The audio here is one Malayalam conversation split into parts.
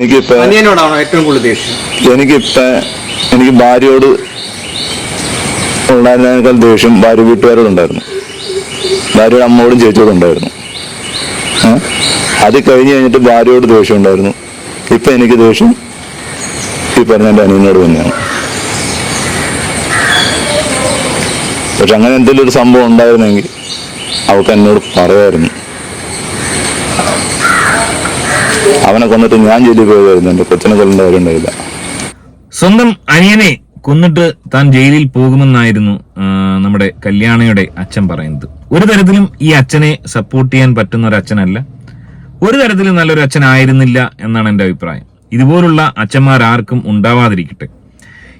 എനിക്കിപ്പോ അനിയനോടാണോ ഏറ്റവും കൂടുതൽ ദേഷ്യം? എനിക്കിപ്പോ എനിക്ക് ഭാര്യയോട് ഉണ്ടായിരുന്നതിനേക്കാൾ ദേഷ്യം ഭാര്യ വീട്ടുകാരോടുണ്ടായിരുന്നു. ഭാര്യയുടെ അമ്മയോടും ചേച്ചിയോടും ഉണ്ടായിരുന്നു? അത് കഴിഞ്ഞ് കഴിഞ്ഞിട്ട് ഭാര്യയോട് ദേഷ്യം ഉണ്ടായിരുന്നു ഇപ്പൊ എനിക്ക് ദേഷ്യം ഈ പറഞ്ഞ എന്റെ അനിയനോട് തന്നെയാണ്. പക്ഷെ അങ്ങനെ എന്തെങ്കിലും ഒരു സംഭവം ഉണ്ടായിരുന്നെങ്കിൽ അവൾക്ക് എന്നോട് പറയായിരുന്നു. അവനെ കൊന്നിട്ട് ഞാൻ ജയിലിൽ പോയതായിരുന്നു. വരുന്നുണ്ട് കൊച്ചിനെ കൊല്ലേണ്ട കാര്യമുണ്ടായില്ല. സ്വന്തം അനിയനെ കൊന്നിട്ട് താൻ ജയിലിൽ പോകുമെന്നായിരുന്നു നമ്മുടെ കല്യാണയുടെ അച്ഛൻ പറയുന്നത്. ഒരു തരത്തിലും ഈ അച്ഛനെ സപ്പോർട്ട് ചെയ്യാൻ പറ്റുന്ന ഒരു അച്ഛനല്ല. ഒരു തരത്തിലും നല്ലൊരു അച്ഛനായിരുന്നില്ല എന്നാണ് എന്റെ അഭിപ്രായം. ഇതുപോലുള്ള അച്ഛന്മാർ ആർക്കും ഉണ്ടാവാതിരിക്കട്ടെ.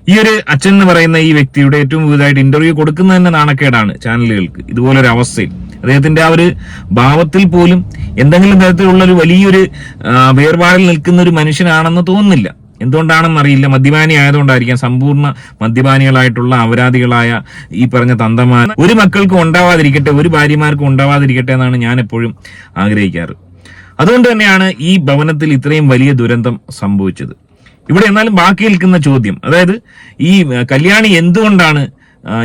ഈ ഒരു അച്ഛൻ എന്ന് പറയുന്ന ഈ വ്യക്തിയുടെ ഏറ്റവും പുതുതായിട്ട് ഇന്റർവ്യൂ കൊടുക്കുന്ന തന്നെ നാണക്കേടാണ് ചാനലുകൾക്ക്. ഇതുപോലൊരു അവസ്ഥയിൽ അദ്ദേഹത്തിന്റെ ആ ഒരു ഭാവത്തിൽ പോലും എന്തെങ്കിലും തരത്തിലുള്ള ഒരു വലിയൊരു വേർപാടിൽ നിൽക്കുന്ന ഒരു മനുഷ്യനാണെന്ന് തോന്നുന്നില്ല. എന്തുകൊണ്ടാണെന്നറിയില്ല മദ്യപാനി ആയതുകൊണ്ടായിരിക്കാം. സമ്പൂർണ മദ്യപാനികളായിട്ടുള്ള അപരാധികളായ ഈ പറഞ്ഞ തന്തമാൻ ഒരു മക്കൾക്കും ഉണ്ടാവാതിരിക്കട്ടെ ഒരു ഭാര്യമാർക്കും ഉണ്ടാവാതിരിക്കട്ടെ എന്നാണ് ഞാൻ എപ്പോഴും ആഗ്രഹിക്കാറ്. അതുകൊണ്ട് തന്നെയാണ് ഈ ഭവനത്തിൽ ഇത്രയും വലിയ ദുരന്തം സംഭവിച്ചത്. ഇവിടെ എന്നാലും ബാക്കി നിൽക്കുന്ന ചോദ്യം അതായത് ഈ കല്യാണി എന്തുകൊണ്ടാണ്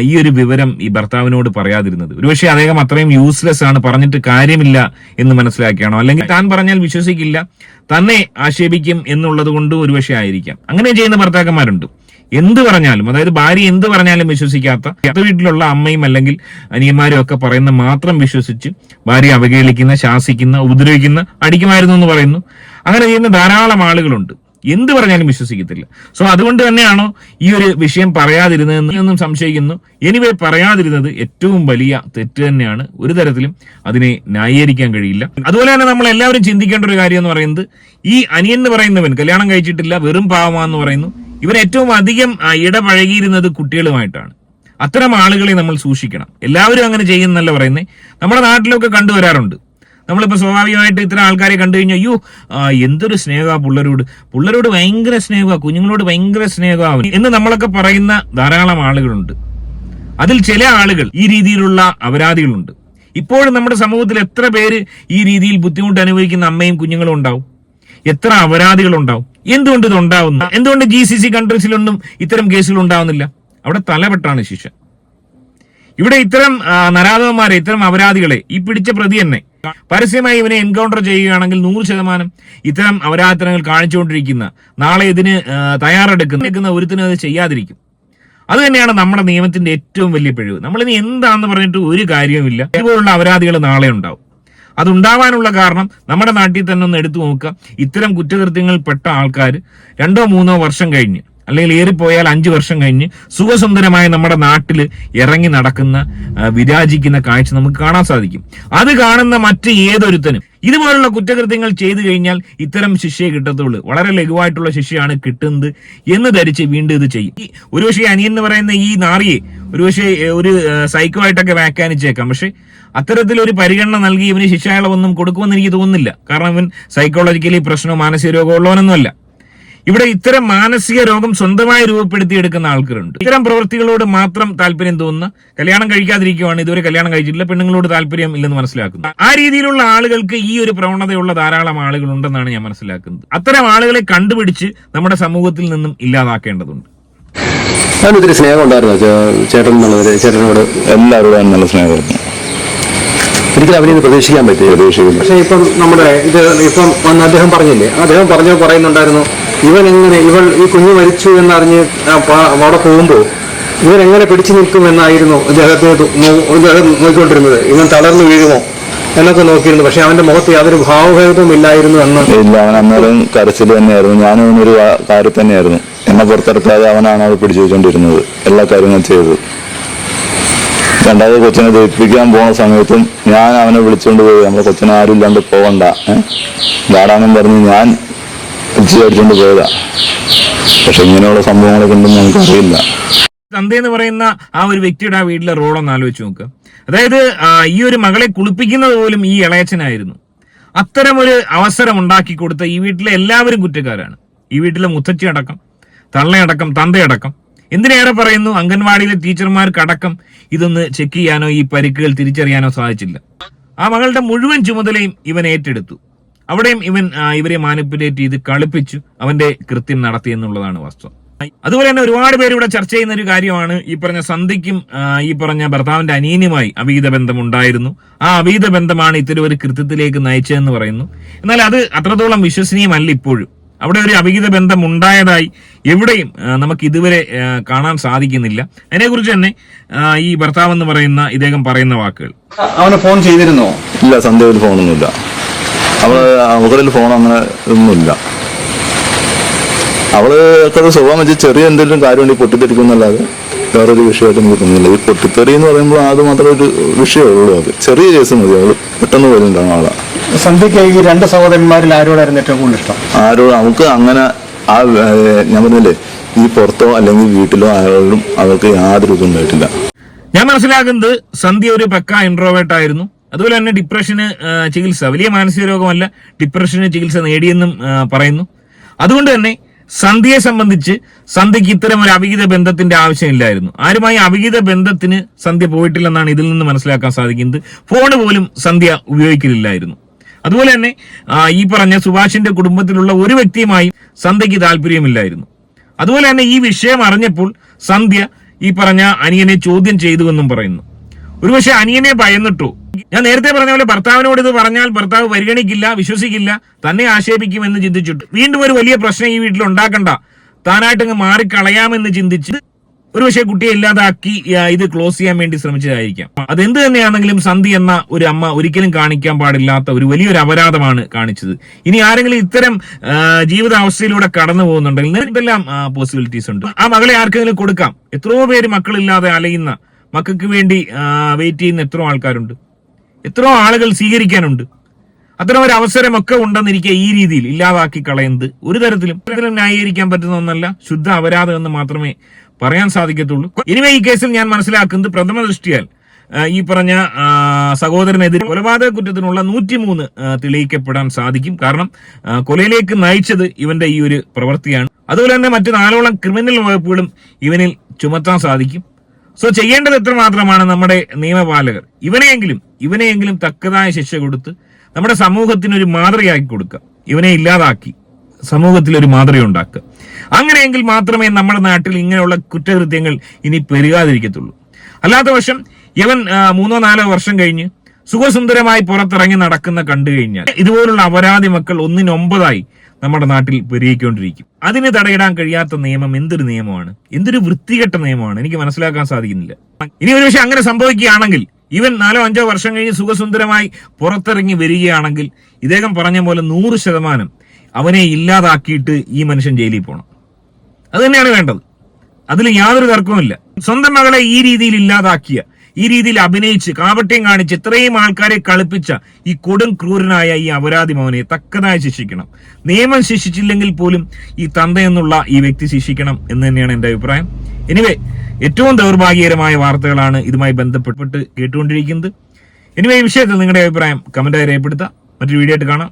ഈ ഒരു വിവരം ഈ ഭർത്താവിനോട് പറയാതിരുന്നത്. ഒരുപക്ഷെ അദ്ദേഹം അത്രയും യൂസ്ലെസ് ആണ് പറഞ്ഞിട്ട് കാര്യമില്ല എന്ന് മനസ്സിലാക്കിയാണോ? അല്ലെങ്കിൽ താൻ പറഞ്ഞാൽ വിശ്വസിക്കില്ല തന്നെ ആക്ഷേപിക്കും എന്നുള്ളത് കൊണ്ട് ഒരുപക്ഷെ ആയിരിക്കാം. അങ്ങനെ ചെയ്യുന്ന ഭർത്താക്കന്മാരുണ്ട്. എന്ത് പറഞ്ഞാലും അതായത് ഭാര്യ എന്ത് പറഞ്ഞാലും വിശ്വസിക്കാത്ത അത് വീട്ടിലുള്ള അമ്മയും അല്ലെങ്കിൽ അനിയന്മാരും ഒക്കെ പറയുന്ന മാത്രം വിശ്വസിച്ച് ഭാര്യ അവഹേളിക്കുന്ന ശാസിക്കുന്ന ഉപദ്രവിക്കുന്ന അടിക്കുമായിരുന്നു എന്ന് പറയുന്നു. അങ്ങനെ ചെയ്യുന്ന ധാരാളം ആളുകളുണ്ട്. എന്ത് പറഞ്ഞാലും വിശ്വസിക്കത്തില്ല. സോ അതുകൊണ്ട് തന്നെയാണോ ഈ ഒരു വിഷയം പറയാതിരുന്നതെന്ന് ഒന്നും സംശയിക്കുന്നു. എനിവേ പറയാതിരുന്നത് ഏറ്റവും വലിയ തെറ്റ് തന്നെയാണ്. ഒരു തരത്തിലും അതിനെ ന്യായീകരിക്കാൻ കഴിയില്ല. അതുപോലെ തന്നെ നമ്മൾ എല്ലാവരും ചിന്തിക്കേണ്ട ഒരു കാര്യം എന്ന് പറയുന്നത് ഈ അനിയൻ എന്ന് പറയുന്നവൻ കല്യാണം കഴിച്ചിട്ടില്ല വെറും പാവമാന്ന് പറയുന്നു. ഇവൻ ഏറ്റവും അധികം ഇടപഴകിയിരുന്നത് കുട്ടികളുമായിട്ടാണ്. അത്തരം ആളുകളെ നമ്മൾ സൂക്ഷിക്കണം. എല്ലാവരും അങ്ങനെ ചെയ്യുന്നല്ല പറയുന്നത് നമ്മുടെ നാട്ടിലൊക്കെ കണ്ടുവരാറുണ്ട്. നമ്മളിപ്പോ സ്വാഭാവികമായിട്ട് ഇത്ര ആൾക്കാരെ കണ്ടു കഴിഞ്ഞാൽ അയ്യോ എന്തൊരു സ്നേഹമാണ് പുള്ളരോട്. പുള്ളരോട് ഭയങ്കര സ്നേഹമാണ് കുഞ്ഞുങ്ങളോട് ഭയങ്കര സ്നേഹമാവും എന്ന് നമ്മളൊക്കെ പറയുന്ന ധാരാളം ആളുകളുണ്ട്. അതിൽ ചില ആളുകൾ ഈ രീതിയിലുള്ള അപരാധികളുണ്ട്. ഇപ്പോഴും നമ്മുടെ സമൂഹത്തിൽ എത്ര പേര് ഈ രീതിയിൽ ബുദ്ധിമുട്ട് അനുഭവിക്കുന്ന അമ്മയും കുഞ്ഞുങ്ങളും ഉണ്ടാവും? എത്ര അപരാധികളുണ്ടാവും എന്തുകൊണ്ട് ഇത് ഉണ്ടാവുന്നു? എന്തുകൊണ്ട് ജി സി സി കൺട്രീസിലൊന്നും ഇത്തരം കേസുകൾ ഉണ്ടാവുന്നില്ല? അവിടെ തലപെട്ടാണ് ശിക്ഷ. ഇവിടെ ഇത്തരം നരാധവന്മാരെ ഇത്തരം അപരാധികളെ ഈ പിടിച്ച പ്രതി തന്നെ പരസ്യമായി ഇവനെ എൻകൗണ്ടർ ചെയ്യുകയാണെങ്കിൽ നൂറ് ശതമാനം ഇത്തരം അപരാധനങ്ങൾ കാണിച്ചുകൊണ്ടിരിക്കുന്ന നാളെ ഇതിന് തയ്യാറെടുക്കുന്ന ഒരുത്തിനും അത് ചെയ്യാതിരിക്കും. അത് തന്നെയാണ് നമ്മുടെ നിയമത്തിന്റെ ഏറ്റവും വലിയ പിഴവ്. നമ്മളിനി എന്താണെന്ന് പറഞ്ഞിട്ട് ഒരു കാര്യവുമില്ല. ഇതുപോലുള്ള അപരാധികൾ നാളെ ഉണ്ടാവും. അതുണ്ടാവാനുള്ള കാരണം നമ്മുടെ നാട്ടിൽ തന്നെ ഒന്ന് എടുത്തു നോക്കുക. ഇത്തരം കുറ്റകൃത്യങ്ങൾ പെട്ട ആൾക്കാർ രണ്ടോ മൂന്നോ വർഷം കഴിഞ്ഞ് അല്ലെങ്കിൽ ഏറിപ്പോയാൽ അഞ്ചു വർഷം കഴിഞ്ഞ് സുഖസുന്ദരമായ നമ്മുടെ നാട്ടിൽ ഇറങ്ങി നടക്കുന്ന വിരാജിക്കുന്ന കാഴ്ച നമുക്ക് കാണാൻ സാധിക്കും. അത് കാണുന്ന മറ്റ് ഏതൊരുത്തനും ഇതുപോലുള്ള കുറ്റകൃത്യങ്ങൾ ചെയ്തു കഴിഞ്ഞാൽ ഇത്തരം ശിക്ഷയെ കിട്ടത്തുള്ളൂ. വളരെ ലഘുവായിട്ടുള്ള ശിക്ഷയാണ് കിട്ടുന്നത് എന്ന് ധരിച്ച് വീണ്ടും ഇത് ചെയ്യും. ഒരുപക്ഷെ അനിയൻ എന്ന് പറയുന്ന ഈ നാറിയെ ഒരുപക്ഷെ ഒരു സൈക്കോ ആയിട്ടൊക്കെ വ്യാഖ്യാനിച്ചേക്കാം. പക്ഷെ അത്തരത്തിൽ ഒരു പരിഗണന നൽകി ഇവന് ശിക്ഷാളവൊന്നും കൊടുക്കുമെന്ന് എനിക്ക് തോന്നുന്നില്ല. കാരണം ഇവൻ സൈക്കോളജിക്കലി പ്രശ്നമോ മാനസിക രോഗമോ ഉള്ളവനൊന്നുമല്ല. ഇവിടെ ഇത്തരം മാനസിക രോഗം സ്വന്തമായി രൂപപ്പെടുത്തിയെടുക്കുന്ന ആൾക്കാരുണ്ട്. ഇത്തരം പ്രവൃത്തികളോട് മാത്രം താല്പര്യം തോന്നുന്ന കല്യാണം കഴിക്കാതിരിക്കുവാണ് ഇതുവരെ കല്യാണം കഴിച്ചിട്ടില്ല. പെണ്ണുങ്ങളോട് താല്പര്യം ഇല്ലെന്ന് മനസ്സിലാക്കുന്നു. ആ രീതിയിലുള്ള ആളുകൾക്ക് ഈ ഒരു പ്രവണതയുള്ള ധാരാളം ആളുകൾ ഉണ്ടെന്നാണ് ഞാൻ മനസ്സിലാക്കുന്നത്. അത്തരം ആളുകളെ കണ്ടുപിടിച്ച് നമ്മുടെ സമൂഹത്തിൽ നിന്നും ഇല്ലാതാക്കേണ്ടതുണ്ട്. അവനൊത്തിരി സ്നേഹം ഉണ്ടായിരുന്നു? ചേട്ടൻ ചേട്ടനോട് എല്ലാവരോടും നല്ല സ്നേഹമായിരുന്നു ഒരിക്കലും അവനെ പ്രതീക്ഷിക്കാൻ പറ്റില്ല പ്രതീക്ഷിക്കുന്നു പക്ഷേ ഇപ്പം നമ്മുടെ ഇത് ഇപ്പം വന്ന് അദ്ദേഹം പറഞ്ഞില്ലേ? അദ്ദേഹം പറഞ്ഞു പറയുന്നുണ്ടായിരുന്നു ഇവൻ എങ്ങനെ ഇവൾ ഈ കുഞ്ഞു മരിച്ചു എന്നറിഞ്ഞ് അവിടെ പോകുമ്പോൾ ഇവൻ എങ്ങനെ പിടിച്ചു നിൽക്കുമെന്നായിരുന്നു ഇദ്ദേഹത്തിന് നോക്കിക്കൊണ്ടിരുന്നത്. ഇവൻ തളർന്നു വീഴുമോ എന്നൊക്കെ നോക്കിയിരുന്നു. പക്ഷെ അവന്റെ മുഖത്ത് യാതൊരു ഭാവഭേദവും ഇല്ലായിരുന്നു എന്ന് ഇല്ല അവൻ അന്നേരം കരച്ചിൽ തന്നെയായിരുന്നു. ഞാനും ഒരു കാര്യം തന്നെയായിരുന്നു. എന്നെ പുറത്തിറക്കാതെ അവനാണ് അത് പിടിച്ചു വെച്ചുകൊണ്ടിരുന്നത് എല്ലാ കാര്യങ്ങളും ചെയ്തത്. രണ്ടാമത് കൊച്ചിനെ ദഹിപ്പിക്കാൻ പോണ സമയത്തും ഞാൻ അവനെ വിളിച്ചുകൊണ്ട് പോയി. നമ്മുടെ കൊച്ചിനെ ആരും ഇല്ലാണ്ട് പോകണ്ട ഏഹ് ധാരാളം പറഞ്ഞ് ഞാൻ അടിച്ചുകൊണ്ട് പോയതാ. പക്ഷെ ഇങ്ങനെയുള്ള സംഭവങ്ങളൊക്കെ ഉണ്ടെന്ന് നമുക്കറിയില്ല തന്ത എന്ന് പറയുന്ന ആ ഒരു വ്യക്തിയുടെ ആ വീട്ടിലെ റോളൊന്ന് ആലോചിച്ച് നോക്ക്. അതായത് ഈ ഒരു മകളെ കുളിപ്പിക്കുന്നത് പോലും ഈ ഇളയച്ചനായിരുന്നു. അത്തരം ഒരു അവസരം ഉണ്ടാക്കി കൊടുത്ത ഈ വീട്ടിലെ എല്ലാവരും കുറ്റക്കാരാണ്. ഈ വീട്ടിലെ മുത്തച്ഛി അടക്കം തള്ളയടക്കം തന്തയടക്കം. എന്തിനേറെ പറയുന്നു? അംഗൻവാടിയിലെ ടീച്ചർമാർക്ക് അടക്കം ഇതൊന്ന് ചെക്ക് ചെയ്യാനോ ഈ പരിക്കുകൾ തിരിച്ചറിയാനോ സാധിച്ചില്ല. ആ മകളുടെ മുഴുവൻ ചുമതലയും ഇവൻ ഏറ്റെടുത്തു. അവിടെയും ഇവൻ ഇവരെ മാനിപ്പുലേറ്റ് ചെയ്ത് കളിപ്പിച്ചു. അവന്റെ കൃത്യം നടത്തി എന്നുള്ളതാണ് വാസ്തവം അതുപോലെ തന്നെ ഒരുപാട് പേര് ഇവിടെ ചർച്ച ചെയ്യുന്ന ഒരു കാര്യമാണ് ഈ പറഞ്ഞ സന്ധിക്കും ഈ പറഞ്ഞ ഭർത്താവിന്റെ അനിയനുമായി അവിഹിത ബന്ധം ഉണ്ടായിരുന്നു ആ അവിഹിത ബന്ധമാണ് ഇത്തരം ഒരു കൃത്യത്തിലേക്ക് നയിച്ചതെന്ന് പറയുന്നു. എന്നാൽ അത് അത്രത്തോളം വിശ്വസനീയമല്ല ഇപ്പോഴും. അവിടെ ഒരു അവിഹിത ബന്ധം ഉണ്ടായതായി എവിടെയും നമുക്ക് ഇതുവരെ കാണാൻ സാധിക്കുന്നില്ല. അതിനെക്കുറിച്ച് തന്നെ ഈ ഭർത്താവ് എന്ന് പറയുന്ന ഇദ്ദേഹം പറയുന്ന വാക്കുകൾ. അവനെ ഫോൺ ചെയ്തിരുന്നോ? ഇല്ല സന്ധ്യയിൽ ഫോണൊന്നുമില്ല അവൾ അവകളിൽ ഫോൺ അങ്ങനെ ഒന്നുമില്ല. അവൾ ഒക്കെ സ്വഭാവം വെച്ച് ചെറിയ എന്തെങ്കിലും കാര്യം ഉണ്ടെങ്കിൽ പൊട്ടിത്തെറിക്കുന്നല്ലാതെ വേറൊരു വിഷയമായിട്ട് എനിക്ക് തോന്നുന്നില്ല. ഈ പൊട്ടിത്തെറി എന്ന് പറയുമ്പോൾ അത് മാത്രമേ ഒരു വിഷയമേ ഉള്ളൂ അത്. ചെറിയ കേസ് മതി. അവൾ പെട്ടെന്ന് വരുന്നുണ്ടാവും ആളെ. സന്ധ്യയ്ക്ക് ഈ രണ്ട് സഹോദരന്മാരിൽ ആരോടായിരുന്നു ഏറ്റവും കൂടുതൽ ഇഷ്ടം? ആരോട് നമുക്ക് അങ്ങനെ ആ ഞാൻ പറഞ്ഞില്ലേ ഈ പുറത്തോ അല്ലെങ്കിൽ വീട്ടിലോ ആരോടും അവർക്ക് യാതൊരു ഇതും ഉണ്ടായിട്ടില്ല. ഞാൻ മനസ്സിലാക്കുന്നത് സന്ധ്യ ഒരു പക്ക ഇൻട്രോവേർട്ട് ആയിരുന്നു. അതുപോലെ തന്നെ ഡിപ്രഷന് ചികിത്സ. വലിയ മാനസിക രോഗമല്ല ഡിപ്രഷന് ചികിത്സ നേടിയെന്നും പറയുന്നു. അതുകൊണ്ട് തന്നെ സന്ധ്യയെ സംബന്ധിച്ച് സന്ധ്യക്ക് ഇത്തരം ഒരു അവിഹിത ബന്ധത്തിന്റെ ആവശ്യമില്ലായിരുന്നു. ആരുമായി അവിഹിത ബന്ധത്തിന് സന്ധ്യ പോയിട്ടില്ലെന്നാണ് ഇതിൽ നിന്ന് മനസ്സിലാക്കാൻ സാധിക്കുന്നത്. ഫോണ് പോലും സന്ധ്യ ഉപയോഗിക്കലില്ലായിരുന്നു. അതുപോലെ തന്നെ ഈ പറഞ്ഞ സുഭാഷിന്റെ കുടുംബത്തിലുള്ള ഒരു വ്യക്തിയുമായി സന്ധ്യയ്ക്ക് താല്പര്യമില്ലായിരുന്നു. അതുപോലെ തന്നെ ഈ വിഷയം അറിഞ്ഞപ്പോൾ സന്ധ്യ ഈ പറഞ്ഞ അനിയനെ ചോദ്യം ചെയ്തുവെന്നും പറയുന്നു. ഒരുപക്ഷെ അനിയനെ ഭയന്നിട്ടു ഞാൻ നേരത്തെ പറഞ്ഞ പോലെ ഭർത്താവിനോട് ഇത് പറഞ്ഞാൽ ഭർത്താവ് പരിഗണിക്കില്ല വിശ്വസിക്കില്ല തന്നെ ആക്ഷേപിക്കുമെന്ന് ചിന്തിച്ചിട്ട്. വീണ്ടും ഒരു വലിയ പ്രശ്നം ഈ വീട്ടിൽ ഉണ്ടാക്കണ്ട. താനായിട്ട് താനായിട്ടങ്ങ് മാറിക്കളയാമെന്ന് ചിന്തിച്ച് ഒരു പക്ഷേ കുട്ടിയെ ഇല്ലാതാക്കി ഇത് ക്ലോസ് ചെയ്യാൻ വേണ്ടി ശ്രമിച്ചതായിരിക്കാം. അതെന്ത് തന്നെയാണെങ്കിലും സന്ധി എന്ന ഒരു അമ്മ ഒരിക്കലും കാണിക്കാൻ പാടില്ലാത്ത ഒരു വലിയൊരു അപരാധമാണ് കാണിച്ചത്. ഇനി ആരെങ്കിലും ഇത്തരം ജീവിതാവസ്ഥയിലൂടെ കടന്നു പോകുന്നുണ്ടെങ്കിൽ എന്തെല്ലാം പോസിബിലിറ്റീസ് ഉണ്ട്? ആ മകളെ ആർക്കെങ്കിലും കൊടുക്കാം? എത്രയോ പേര് മക്കളില്ലാതെ അലയുന്ന മക്കൾക്ക് വേണ്ടി വെയിറ്റ് ചെയ്യുന്ന എത്രയോ ആൾക്കാരുണ്ട്. എത്രയോ ആളുകൾ സ്വീകരിക്കാനുണ്ട്. അത്തരം ഒരു അവസരമൊക്കെ ഉണ്ടെന്നിരിക്കെ ഈ രീതിയിൽ ഇല്ലാതാക്കി കളയുന്നത് ഒരു തരത്തിലും ന്യായീകരിക്കാൻ പറ്റുന്ന ഒന്നല്ല ശുദ്ധ അപരാധം എന്ന് മാത്രമേ പറയാൻ സാധിക്കത്തുള്ളൂ. ഇനിമേ ഈ കേസിൽ ഞാൻ മനസ്സിലാക്കുന്നത് പ്രഥമ ദൃഷ്ടിയാൽ ഈ പറഞ്ഞ സഹോദരനെതിരെ കൊലപാതക കുറ്റത്തിനുള്ള നൂറ്റിമൂന്ന് തെളിയിക്കപ്പെടാൻ സാധിക്കും. കാരണം കൊലയിലേക്ക് നയിച്ചത് ഇവന്റെ ഈ ഒരു പ്രവൃത്തിയാണ്. അതുപോലെ തന്നെ മറ്റു നാലോളം ക്രിമിനൽ വകുപ്പുകളും ഇവനിൽ ചുമത്താൻ സാധിക്കും. സോ ചെയ്യേണ്ടത് എത്ര മാത്രമാണ് നമ്മുടെ നിയമപാലകർ? ഇവനെയെങ്കിലും ഇവനെയെങ്കിലും തക്കതായ ശിക്ഷ കൊടുത്ത് നമ്മുടെ സമൂഹത്തിന് ഒരു മാതൃകയാക്കി കൊടുക്കുക. ഇവനെ ഇല്ലാതാക്കി സമൂഹത്തിൽ ഒരു മാതൃക ഉണ്ടാക്കുക അങ്ങനെയെങ്കിൽ മാത്രമേ നമ്മുടെ നാട്ടിൽ ഇങ്ങനെയുള്ള കുറ്റകൃത്യങ്ങൾ ഇനി പെരുകാതിരിക്കത്തുള്ളൂ. അല്ലാത്ത പക്ഷം ഇവൻ മൂന്നോ നാലോ വർഷം കഴിഞ്ഞ് സുഖസുന്ദരമായി പുറത്തിറങ്ങി നടക്കുന്ന കണ്ടു കഴിഞ്ഞാൽ ഇതുപോലുള്ള അപരാധി മക്കൾ ഒന്നിനൊമ്പതായി നമ്മുടെ നാട്ടിൽ പെരുകിക്കൊണ്ടിരിക്കും. അതിനെ തടയിടാൻ കഴിയാത്ത നിയമം എന്തൊരു നിയമമാണ്? എന്തൊരു വൃത്തികെട്ട നിയമമാണ്? എനിക്ക് മനസ്സിലാക്കാൻ സാധിക്കുന്നില്ല. ഇനി ഒരു പക്ഷെ അങ്ങനെ സംഭവിക്കുകയാണെങ്കിൽ ഇവൻ നാലോ അഞ്ചോ വർഷം കഴിഞ്ഞ് സുഖസുന്ദരമായി പുറത്തിറങ്ങി വരികയാണെങ്കിൽ ഇദ്ദേഹം പറഞ്ഞ പോലെ നൂറ് ശതമാനം അവനെ ഇല്ലാതാക്കിയിട്ട് ഈ മനുഷ്യൻ ജയിലിൽ പോകണം അത് തന്നെയാണ് വേണ്ടത്. അതിൽ യാതൊരു തർക്കവുമില്ല. സ്വന്തം മകളെ ഈ രീതിയിൽ ഇല്ലാതാക്കിയ ഈ രീതിയിൽ അഭിനയിച്ച് കാപട്യം കാണിച്ച് ഇത്രയും ആൾക്കാരെ കളിപ്പിച്ച ഈ കൊടും ക്രൂരനായ ഈ അപരാധി മോനെ തക്കതായി ശിക്ഷിക്കണം. നിയമം ശിക്ഷിച്ചില്ലെങ്കിൽ പോലും ഈ തന്തയെന്നുള്ള ഈ വ്യക്തി ശിക്ഷിക്കണം എന്ന് തന്നെയാണ് എന്റെ അഭിപ്രായം. എനിവേ ഏറ്റവും ദൗർഭാഗ്യകരമായ വാർത്തകളാണ് ഇതുമായി ബന്ധപ്പെട്ട് കേട്ടുകൊണ്ടിരിക്കുന്നത്. എനിവേ ഈ വിഷയത്തിൽ നിങ്ങളുടെ അഭിപ്രായം കമന്റായി രേഖപ്പെടുത്താം മറ്റൊരു വീഡിയോ ആയിട്ട് കാണാം.